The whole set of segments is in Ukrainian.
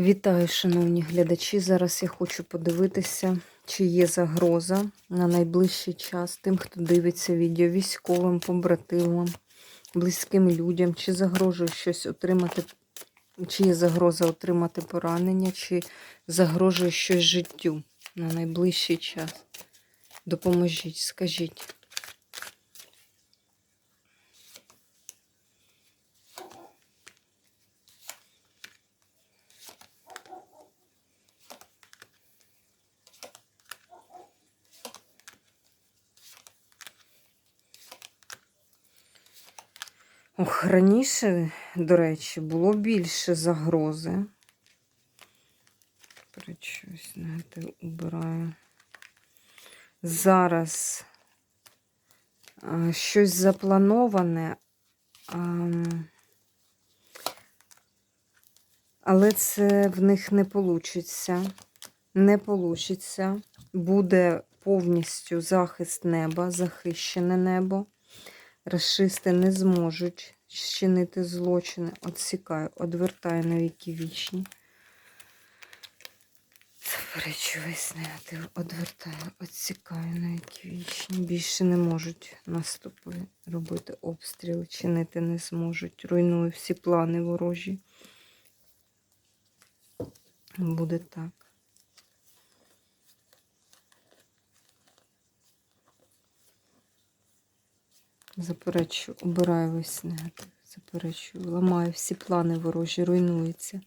Вітаю, шановні глядачі. Зараз я хочу подивитися, чи є загроза на найближчий час тим, хто дивиться відео військовим, побратимам, близьким людям, чи загрожує щось отримати, чи є загроза отримати поранення, чи загрожує щось життю на найближчий час. Допоможіть, скажіть. Ох, раніше, до речі, було більше загрози. Щось, знаєте, убираю. Зараз а, щось заплановане, а, але це в них не вийде. Не вийде. Буде повністю захист неба, захищене небо. Расисти не зможуть чинити злочини. Отсікаю, одвертаю на віки вічні. Заперечу весь негатив, одвертаю, отсікаю на віки вічні. Більше не можуть наступи робити обстріли, чинити не зможуть. Руйную всі плани ворожі. Буде так. Заперечую, обираю весь негатив. Заперечую, ламаю всі плани ворожі, руйнуються.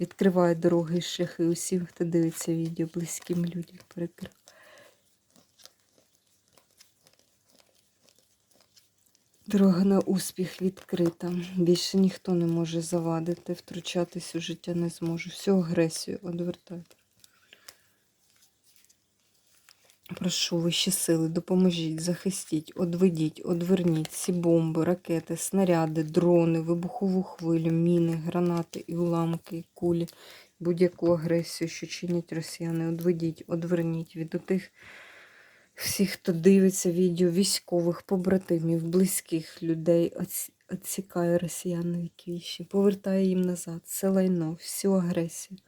Відкриваю дороги і шляхи усім, хто дивиться відео, близьким людям перекрив. Дорога на успіх відкрита. Більше ніхто не може завадити, втручатись у життя не зможу. Всю агресію одвертати. Прошу вищі сили, допоможіть, захистіть, одведіть, одверніть всі бомби, ракети, снаряди, дрони, вибухову хвилю, міни, гранати і уламки, і кулі, будь-яку агресію, що чинять росіяни. Одведіть, одверніть від отих всіх, хто дивиться відео, військових, побратимів, близьких людей, відсікає росіяни вічі, повертає їм назад, все лайно, всю агресію.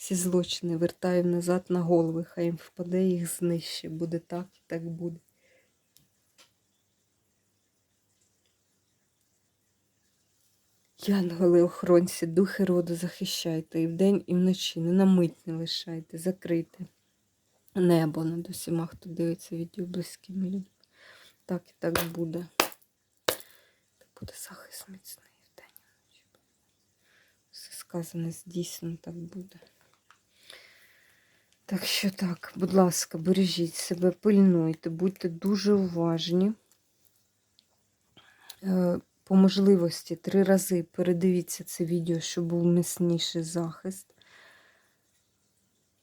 Всі злочини вертаю назад на голови, хай їм впаде, їх знищи. Буде так і так буде. Янголи, охоронці, духи роду захищайте і вдень, і вночі. Не на мить не лишайте, закрийте небо над усіма, хто дивиться відео близькими людьми. Так і так буде. Так буде захист міцний вдень і вночі. Все сказане здійснено, так буде. Так що так, будь ласка, бережіть себе, пильнуйте, будьте дуже уважні. Е, по можливості три рази передивіться це відео, щоб був міцніший захист.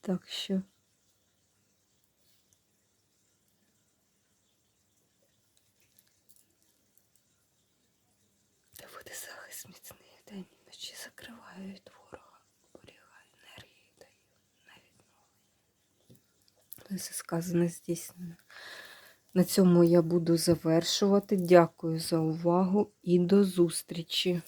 Так що. Та буде захист міцний Все сказане здійснено. На цьому я буду завершувати. Дякую за увагу і до зустрічі!